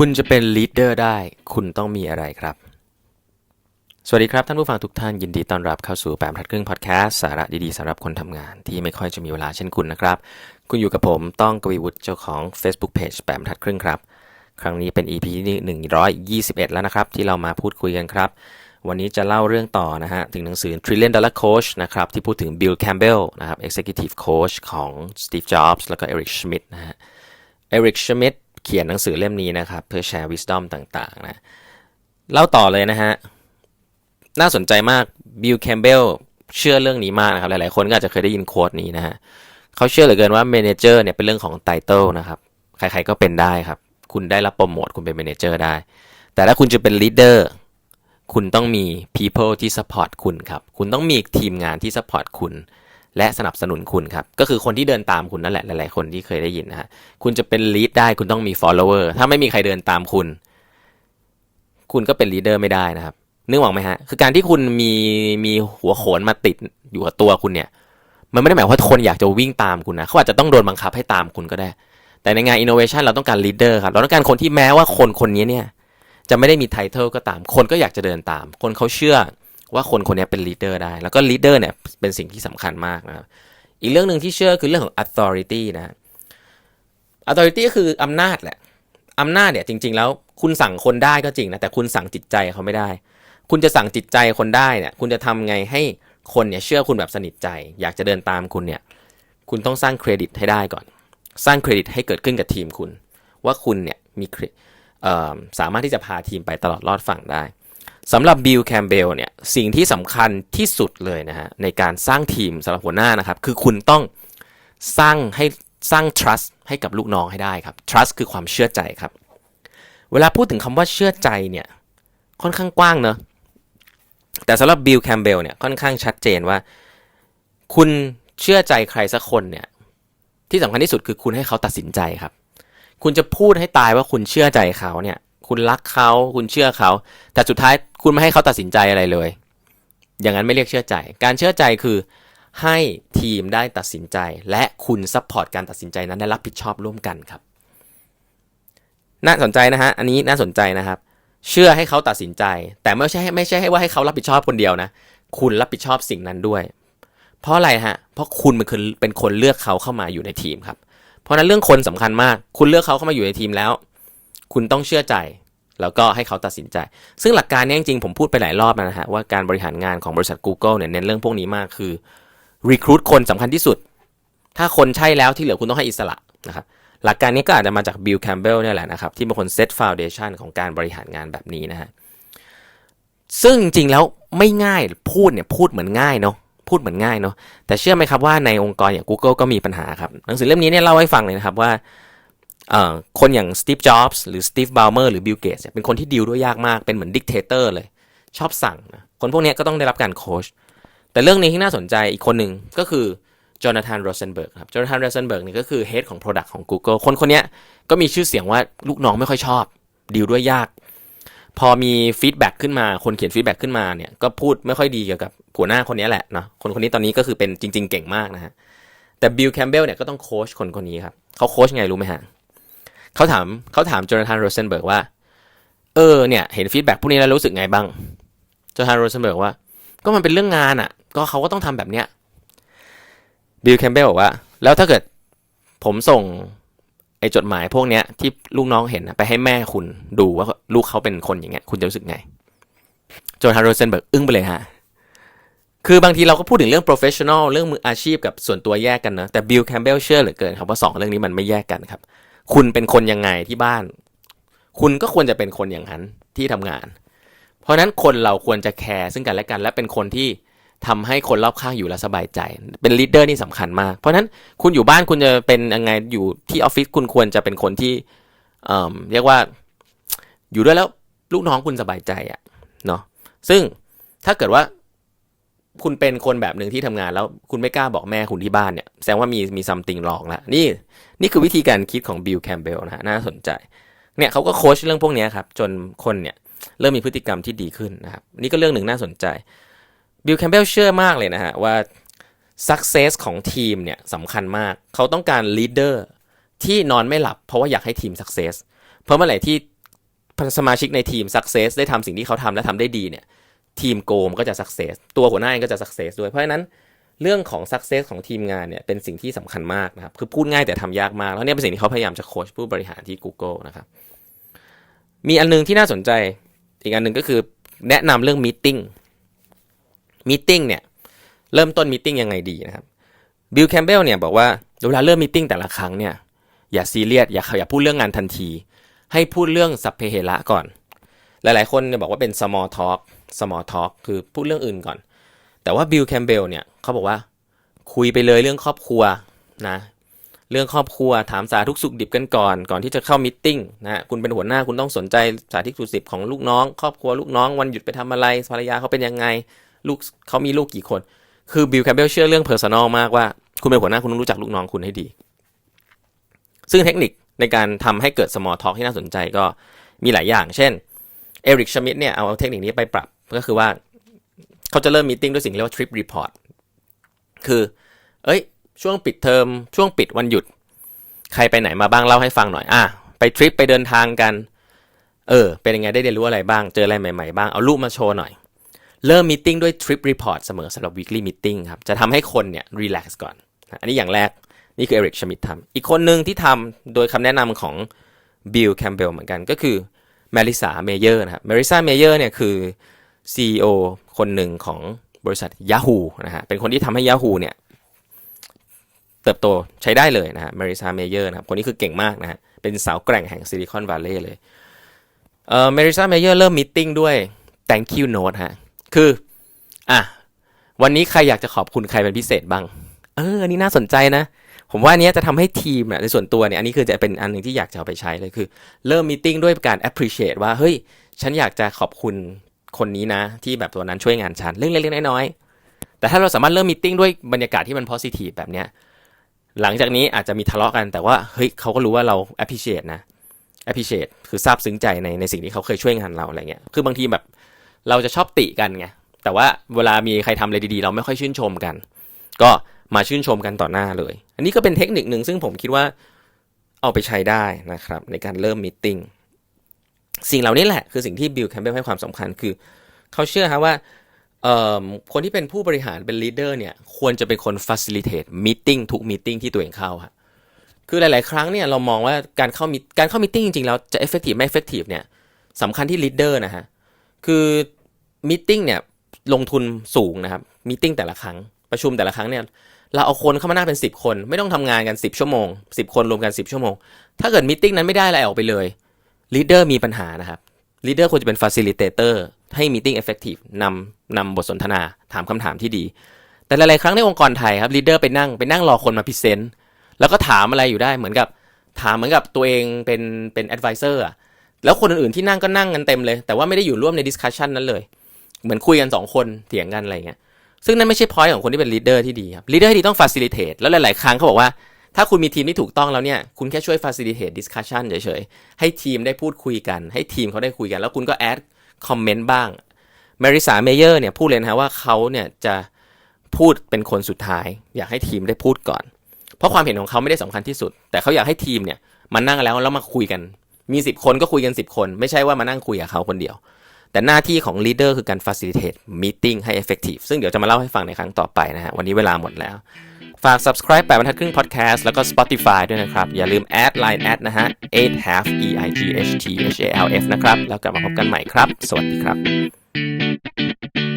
คุณจะเป็นลีดเดอร์ได้ คุณต้องมีอะไรครับ สวัสดีครับท่านผู้ฟังทุกท่านยินดีต้อนรับเข้าสู่แปมทัดครึ่งพอดแคสต์สาระดีๆสำหรับคนทำงานที่ไม่ค่อยจะมีเวลาเช่นคุณนะครับ คุณอยู่กับผมต้องกวีวุฒิเจ้าของ Facebook Page แปมทัดครึ่งครับ ครั้งนี้เป็น EP ที่121 แล้วนะครับ ที่เรามาพูดคุยกันครับ วันนี้จะเล่าเรื่องต่อนะฮะถึงหนังสือ Trillion Dollar Coach นะครับที่พูดถึง Bill Campbell นะครับ Executive Coach ของ Steve Jobs แล้วก็ Eric Schmidt นะฮะ Eric Schmidt เขียนหนังสือเล่มนี้นะครับ เพื่อแชร์ wisdom ต่างๆนะ เล่าต่อเลยนะฮะ น่าสนใจมาก Bill Campbell เชื่อเรื่องนี้มากนะครับ หลายๆคนก็อาจจะเคยได้ยินโค้ดนี้นะฮะเขาเชื่อเหลือเกินว่า Manager เนี่ยเป็นเรื่องของ Title นะครับ ใครๆก็เป็นได้ครับ คุณได้รับโปรโมทคุณเป็น Manager ได้ แต่ถ้าคุณจะเป็น Leader คุณต้องมี people ที่ support คุณครับ คุณต้องมีทีมงานที่ support คุณ และสนับสนุนคุณครับ ก็คือคนที่เดินตามคุณนั่นแหละ หลาย ๆ คนที่เคยได้ยินนะฮะคุณจะเป็น lead ได้คุณต้องมี follower ถ้าไม่มีใครเดินตามคุณ คุณก็เป็น leader ไม่ได้นะครับนึกออกไหมฮะ คือการที่คุณมีมีหัวโขนมาติดอยู่กับตัวคุณเนี่ย มันไม่ได้หมายว่าคนอยากจะวิ่งตามคุณนะเขาอาจจะต้องโดนบังคับให้ตามคุณก็ได้ แต่ในงาน innovation เราต้องการ leader ครับ เราต้องการคนที่แม้ว่าคนคนนี้เนี่ยจะไม่ได้มีไทเทลก็ตาม คนก็อยากจะเดินตาม คนเขาเชื่อ ว่าคนคนนี้เป็นลีดเดอร์ได้ แล้วก็ลีดเดอร์เนี่ยเป็นสิ่งที่สำคัญมากนะครับ อีกเรื่องหนึ่งที่เชื่อคือเรื่องของ authority นะ authority ก็คืออำนาจแหละอำนาจเนี่ยจริง ๆ แล้วคุณสั่งคนได้ก็จริงนะแต่คุณสั่งจิตใจเขาไม่ได้ คุณจะสั่งจิตใจคนได้เนี่ย คุณจะทำไงให้คนเนี่ยเชื่อคุณแบบสนิทใจ อยากจะเดินตามคุณเนี่ย คุณต้องสร้างเครดิตให้ได้ก่อน สร้างเครดิตให้เกิดขึ้นกับทีมคุณ ว่าคุณเนี่ยมีสามารถที่จะพาทีมไปตลอดรอดฝั่งได้ สำหรับบิลแคมเบลเนี่ยสิ่งที่สำคัญที่สุดเลยนะฮะในการสร้างทีมสำหรับหัวหน้านะครับคือคุณต้องสร้างให้สร้าง trust ให้กับลูกน้องให้ได้ครับ trust คือความเชื่อใจครับ เวลาพูดถึงคำว่าเชื่อใจเนี่ยค่อนข้างกว้างเนอะแต่สำหรับบิลแคมเบลเนี่ยค่อนข้างชัดเจนว่า คุณเชื่อใจใครสักคนเนี่ยที่สำคัญที่สุดคือคุณให้เขาตัดสินใจครับ คุณจะพูดให้ตายว่าคุณเชื่อใจเขาเนี่ย คุณรักเขาคุณเชื่อเขา แต่สุดท้ายคุณไม่ให้เขาตัดสินใจอะไรเลย อย่างนั้นไม่เรียกเชื่อใจ การเชื่อใจคือให้ทีมได้ตัดสินใจ และคุณซัพพอร์ตการตัดสินใจนั้นได้รับผิดชอบร่วมกันครับ น่าสนใจนะฮะอันนี้น่าสนใจนะครับ เชื่อให้เขาตัดสินใจ แต่ไม่ใช่ไม่ใช่ให้ว่าให้เขารับผิดชอบคนเดียวนะ คุณรับผิดชอบสิ่งนั้นด้วย เพราะอะไรฮะเพราะคุณเป็นคนเป็นคนเลือกเขาเข้ามาอยู่ในทีมครับ เพราะนั้นเรื่องคนสำคัญมาก คุณเลือกเขาเข้ามาอยู่ในทีมแล้ว คุณต้องเชื่อใจ แล้วก็ให้เขาตัดสินใจ ซึ่งหลักการนี้จริงๆผมพูดไปหลายรอบแล้วนะฮะว่าการบริหารงานของบริษัท Google เนี่ยเน้นเรื่องพวกนี้มากคือ recruit คนสำคัญที่สุด ถ้าคนใช่แล้วที่เหลือคุณต้องให้อิสระนะครับหลักการนี้ก็อาจจะมาจากบิลแคมเบลเนี่ยแหละนะครับ ที่เป็นคนเซตฟ u n เดชันของการบริหารงานแบบนี้นะฮะซึ่งจริงๆแล้วไม่ง่ายพูดเนี่ยพูดเหมือนง่ายเนาะพูดเหมือนง่ายเนาะแต่เชื่อไหมครับว่าในองค์กรอย่าง Google ก็มีปัญหาครับหนังสือเล่มนี้เนี่ยเล่าให้ฟังเลยนะครับว่า คนอย่างสตีฟจ็อบส์หรือสตีฟบ l ลเมอร์หรือบิลเกตส์เป็นคนที่ดีลด้วยยากมากเป็นเหมือนดิกเตเตอร์เลย ชอบสั่งนะคนพวกนี้ก็ต้องได้รับการโค้ชแต่เรื่องนี้ที่น่าสนใจอีกคนหนึ่งก็คือจอนาธานโรเซนเบิร์กครับจอนาธานโรเซนเบิร์กนี่ก็คือเฮดของ Product ของ Google คนคนนี้ก็มีชื่อเสียงว่าลูกน้องไม่ค่อยชอบดีลด้วยยาก พอมีฟีดแบ็กขึ้นมา คนเขียนฟีดแบ็กขึ้นมาเนี่ยก็พูดไม่ค่อยดีเกี่ยวกับหัวหน้าคนนี้แหละเนาะคนคนนี้ตอนนี้ก็คือเป็นจริง ๆ เก่งมากนะฮะแต่บิลแคมเบลเนี่ยก็ต้องโค้ชคนคนนี้ครับเขาโค้ชไงรู้ไหมฮะ เขาถามเขาถามจอนาธานโรเซนเบิร์กว่า เออเนี่ยเห็นฟีดแบ็กพวกนี้แล้วรู้สึกไงบ้างจอนาธานโรเซนเบิร์กว่า ก็มันเป็นเรื่องงานอะ่ะ ก็เขาก็ต้องทำแบบเนี้ยบิลแคมเบลบอกว่า แล้วถ้าเกิดผมส่งไอจดหมายพวกเนี้ยที่ลูกน้องเห็นไปให้แม่คุณดูว่าลูกเขาเป็นคนอย่างเงี้ยคุณจะรู้สึกไงโจนาธานโรเซนเบิร์กอึ้งไปเลยฮะคือบางทีเราก็พูดถึงเรื่อง professional เรื่องมืออาชีพกับส่วนตัวแยกกันนะ แต่บิลแคมเบลเชื่อเหลือเกินครับว่าสองเรื่องนี้มันไม่แยกกันครับ คุณเป็นคนยังไงที่บ้าน คุณก็ควรจะเป็นคนอย่างนั้นที่ทำงาน เพราะฉะนั้นคนเราควรจะแคร์ซึ่งกันและกัน และเป็นคนที่ทำให้คนรอบข้างอยู่แล้วสบายใจ เป็นลีดเดอร์นี่สำคัญมาก เพราะฉะนั้นคุณอยู่บ้านคุณจะเป็นยังไงอยู่ที่ออฟฟิศคุณควรจะเป็นคนที่เอ่อเรียกว่าอยู่ด้วยแล้วลูกน้องคุณสบายใจอะเนาะซึ่งถ้าเกิดว่า คุณเป็นคนแบบหนึ่งที่ทำงานแล้วคุณไม่กล้าบอกแม่คุณที่บ้านเนี่ยแสดงว่ามีมีซัมติงหลอกแล้วนี่นี่คือวิธีการคิดของบิลแคมเบลนะฮะน่าสนใจเนี่ยเขาก็โค้ชเรื่องพวกนี้ครับ จนคนเนี่ยเริ่มมีพฤติกรรมที่ดีขึ้นนะครับ นี่ก็เรื่องหนึ่งน่าสนใจบิลแคมเบลเชื่อมากเลยนะฮะว่า success ของทีมเนี่ยสำคัญมาก เขาต้องการ leader ที่นอนไม่หลับ เพราะว่าอยากให้ทีม success เพราะเมื่อไหร่ที่สมาชิกในทีม success ได้ทำสิ่งที่เขาทำและทำได้ดีเนี่ย ทีมโกมก็จะ success ตัวหัวหน้าเองก็จะ success ด้วยเพราะฉะนั้นเรื่องของ success ของทีมงานเนี่ยเป็นสิ่งที่สำคัญมากนะครับ คือพูดง่ายแต่ทำยากมาก แล้วเนี่ยเป็นสิ่งที่เขาพยายามจะโค้ชผู้บริหารที่ Google นะครับ มีอันนึงที่น่าสนใจอีกอันหนึ่งก็คือแนะนำเรื่อง meeting meeting เนี่ยเริ่มต้น meeting ยังไงดีนะครับบิลแคมเบลเนี่ยบอกว่าเวลาเริ่ม meeting แต่ละครั้งเนี่ยอย่าซีเรียสอย่าอย่าพูดเรื่องงานทันที ให้พูดเรื่องสัพเพเหระก่อน หลายๆ คนเนี่ยบอกว่าเป็น small talk small talk คือพูดเรื่องอื่นก่อน แต่ว่าบิลแคมเบลเนี่ยเขาบอกว่าคุยไปเลยเรื่องครอบครัวนะเรื่องครอบครัวถามสาทุกสุขดิบกันก่อนก่อนที่จะเข้ามิทติ้งนะคุณเป็นหัวหน้าคุณต้องสนใจสาธิตสุขดิบของลูกน้อง ครอบครัวลูกน้องวันหยุดไปทำอะไรภรรยาเขาเป็นยังไงลูกเขามีลูกกี่คน คือบิลแคมเบลเชื่อเรื่องเพอร์ซันอลมากว่าคุณเป็นหัวหน้าคุณต้องรู้จักลูกน้องคุณให้ดี ซึ่งเทคนิคในการทำให้เกิด small talk ที่น่าสนใจก็มีหลายอย่าง เช่นเอริกชมิดเนี่ยเอาเทคนิคนี้ไปปรับ ก็คือว่าเขาจะเริ่มมีติ้งด้วยสิ่งเรียกว่า trip report คือ เอ้ย ช่วงปิดเทอม ช่วงปิดวันหยุด ใครไปไหนมาบ้างเล่าให้ฟังหน่อย อะ ไปทริปไปเดินทางกัน เออ เป็นยังไงได้เรียนรู้อะไรบ้าง เจออะไรใหม่ๆบ้าง เอารูปมาโชว์หน่อย เริ่มมีติ้งด้วย trip report เสมอสำหรับ weekly meeting ครับ จะทำให้คนเนี่ย relax ก่อน อันนี้อย่างแรก นี่คือเอริกชมิดทำอีกคนหนึ่งที่ทำโดยคำแนะนำของบิลแคมเบลเหมือนกัน ก็คือ m มริสาเมเยอร์นะครับ m มริสาเมเยอร์เนี่ยคือ CEO คนหนึ่งของบริษัท Yahoo นะฮะเป็นคนที่ทำให้ Yahoo เนี่ยเติบโตใช้ได้เลยนะฮะ m มริสาเมเยอร์นะครับคนนี้คือเก่งมากนะฮะเป็นสาวแกร่งแห่งซิลิคอนวัลเลย์เลยเอ่อ m มริสาเมเยอร์เริ่มมีติ้งด้วย thank you note ฮะคืออะวันนี้ใครอยากจะขอบคุณใครเป็นพิเศษบ้าง เอออันนี้น่าสนใจนะ ผมว่านี้จะทำให้ทีมเนี่ยในส่วนตัวเนี่ย อันนี้คือจะเป็นอันหนึ่งที่อยากจะเอาไปใช้เลยคือ เริ่มมีติ้งด้วยการ appreciate ว่า เฮ้ย ฉันอยากจะขอบคุณ คนนี้นะ ที่แบบตัวนั้นช่วยงานฉันเรื่องเล็กๆน้อยๆแต่ถ้าเราสามารถเริ่มมีติ้งด้วยบรรยากาศที่มัน positive แบบเนี้ยหลังจากนี้อาจจะมีทะเลาะกันแต่ว่าเฮ้ยเขาก็รู้ว่าเรา appreciate นะ appreciate คือซาบซึ้งใจในในสิ่งที่เขาเคยช่วยงานเราอะไรเงี้ยคือบางทีแบบเราจะชอบติกันไงแต่ว่าเวลามีใครทำอะไรดีๆ เราไม่ค่อยชื่นชมกัน ก็มาชื่นชมกันต่อหน้าเลย อันนี้ก็เป็นเทคนิคหนึ่งซึ่งผมคิดว่าเอาไปใช้ได้นะครับในการเริ่มมีติ้ง สิ่งเหล่านี้แหละคือสิ่งที่บิลแคมเบลให้ความสำคัญคือ เขาเชื่อฮะว่าคนที่เป็นผู้บริหารเป็นลีดเดอร์เนี่ยควรจะเป็นคน facilitate meeting ทุก meeting ที่ตัวเองเข้าฮะคือหลาย ๆ ครั้งเนี่ยเรามองว่าการเข้ามีการเข้า meeting จริง ๆ แล้วจะ effective ไม่ effective เนี่ยสำคัญที่ leader นะฮะคือ meeting เนี่ยลงทุนสูงนะครับ meeting แต่ละครั้งประชุมแต่ละครั้งเนี่ยเราเอาคนเข้ามานั่งเป็น 10 คน ไม่ต้องทำงานกัน 10 ชั่วโมง 10 คนรวมกัน 10 ชั่วโมง ถ้าเกิดมิ팅นั้นไม่ได้อะไรออกไปเลย ลีดเดอร์มีปัญหานะครับลีดเดอร์ควรจะเป็น facilitator ให้มิ팅เ effective นำนำบทสนทนาถามคำถามที่ดี แต่หลายๆครั้งในองค์กรไทยครับลีดเดอร์ไปนั่งไปนั่งรอคนมาพิเศษแล้วก็ถามอะไรอยู่ได้เหมือนกับถามเหมือนกับตัวเองเป็นเป็น advisor อะแล้วคนอื่นๆที่นั่งก็นั่งกันเต็มเลย แต่ว่าไม่ได้อยู่ร่วมใน discussion นั้นเลย เหมือนคุยกันสองคนเถียงกันอะไรเงี้ยซึ่งนั่นไม่ใช่ point ของคนที่เป็น leader ที่ดีครับ leader ที่ดีต้อง facilitate แล้วหลาย ๆ ครั้งเขาบอกว่า ถ้าคุณมีทีมที่ถูกต้องแล้วเนี่ย คุณแค่ช่วย facilitate discussion เฉยๆ ให้ทีมได้พูดคุยกัน ให้ทีมเขาได้คุยกัน แล้วคุณก็ add comment บ้าง Marisa Mayer เนี่ยพูดเลยนะว่าเขาเนี่ยจะพูดเป็นคนสุดท้าย อยากให้ทีมได้พูดก่อน เพราะความเห็นของเขาไม่ได้สำคัญที่สุด แต่เขาอยากให้ทีมเนี่ยมานั่งแล้วแล้วมาคุยกัน มี 10 คนก็คุยกัน 10 คน ไม่ใช่ว่ามานั่งคุยกับเขาคนเดียว แต่หน้าที่ของ leader คือการ facilitate meeting ให้ effective ซึ่งเดี๋ยวจะมาเล่าให้ฟังในครั้งต่อไปนะฮะวันนี้เวลาหมดแล้ว ฝาก subscribe แปดบรรทัดครึ่ง podcast แล้วก็ Spotify ด้วยนะครับ อย่าลืม add line add นะฮะ eight half e i g h t h a l f นะครับ แล้วกลับมาพบกันใหม่ครับ สวัสดีครับ